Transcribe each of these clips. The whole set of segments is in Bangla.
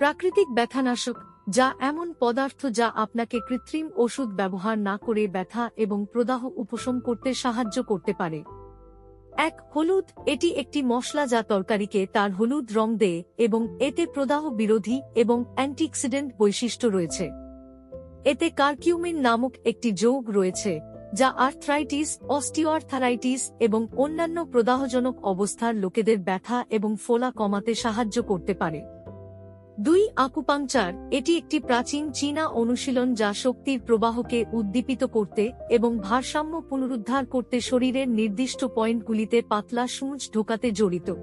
প্রাকৃতিক ব্যথানাশক, যা এমন পদার্থ যা আপনাকে কৃত্রিম ওষুধ ব্যবহার না করে ব্যথা এবং প্রদাহ উপশম করতে সাহায্য করতে পারে। এক, হলুদ, এটি একটি মশলা যা তরকারিকে তার হলুদ রং দেয় এবং এতে প্রদাহ বিরোধী এবং অ্যান্টিঅক্সিডেন্ট বৈশিষ্ট্য রয়েছে। এতে কার্কিউমিন নামক একটি যৌগ রয়েছে, যা আর্থ্রাইটিস, অস্টিওআর্থারাইটিস এবং অন্যান্য প্রদাহজনক অবস্থার লোকেদের ব্যথা এবং ফোলা কমাতে সাহায্য করতে পারে। দুই আকুপাংচার, এটি একটি প্রাচীন চীনা অনুশীলন যা শক্তির প্রবাহকে উদ্দীপিত করতে এবং ভারসাম্য পুনরুদ্ধার করতে শরীরের নির্দিষ্ট পয়েন্টগুলিতে পাতলা সূঁচ ঢোকাতে জড়িত।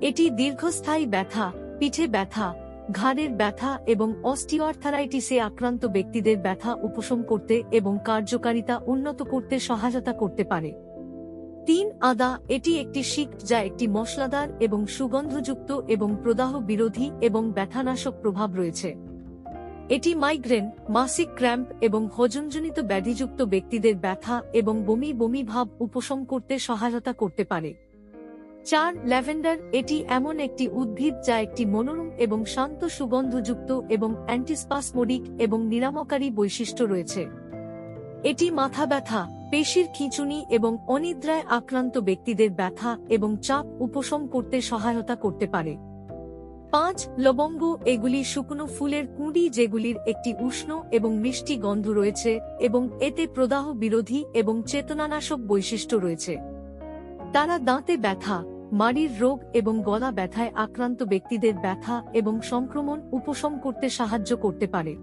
এটি দীর্ঘস্থায়ী ব্যথা, পিঠে ব্যথা, ঘাড়ের ব্যথা এবং অস্টিওআর্থারাইটিসে আক্রান্ত ব্যক্তিদের ব্যথা উপশম করতে এবং কার্যকারিতা উন্নত করতে সহায়তা করতে পারে। তিন আদা, এটি একটি শিক যা একটি মশলাদার এবং সুগন্ধযুক্ত এবং প্রদাহ বিরোধী এবং ব্যথানাশক প্রভাব রয়েছে। এটি মাইগ্রেন, মাসিক ক্র্যাম্প এবং হজমজনিত ব্যাধিযুক্ত ব্যক্তিদের ব্যথা এবং বমি বমি ভাব উপশম করতে সহায়তা করতে পারে। চার, ল্যাভেন্ডার, এটি এমন একটি উদ্ভিদ যা একটি মনোরম এবং শান্ত সুগন্ধযুক্ত এবং অ্যান্টিস্পাসমোডিক এবং নিরামকারী বৈশিষ্ট্য রয়েছে। এটি মাথা ব্যথা, পেশির খিঁচুনি এবং অনিদ্রায় আক্রান্ত ব্যক্তিদের ব্যথা এবং চাপ উপশম করতে সহায়তা করতে পারে। পাঁচ, লবঙ্গ, এগুলি শুকনো ফুলের কুঁড়ি যেগুলির একটি উষ্ণ এবং মিষ্টি গন্ধ রয়েছে এবং এতে প্রদাহ বিরোধী এবং চেতনানাশক বৈশিষ্ট্য রয়েছে। তারা দাঁতে ব্যথা, মাড়ির রোগ এবং গলা ব্যথায় আক্রান্ত ব্যক্তিদের ব্যথা এবং সংক্রমণ উপশম করতে সাহায্য করতে পারে।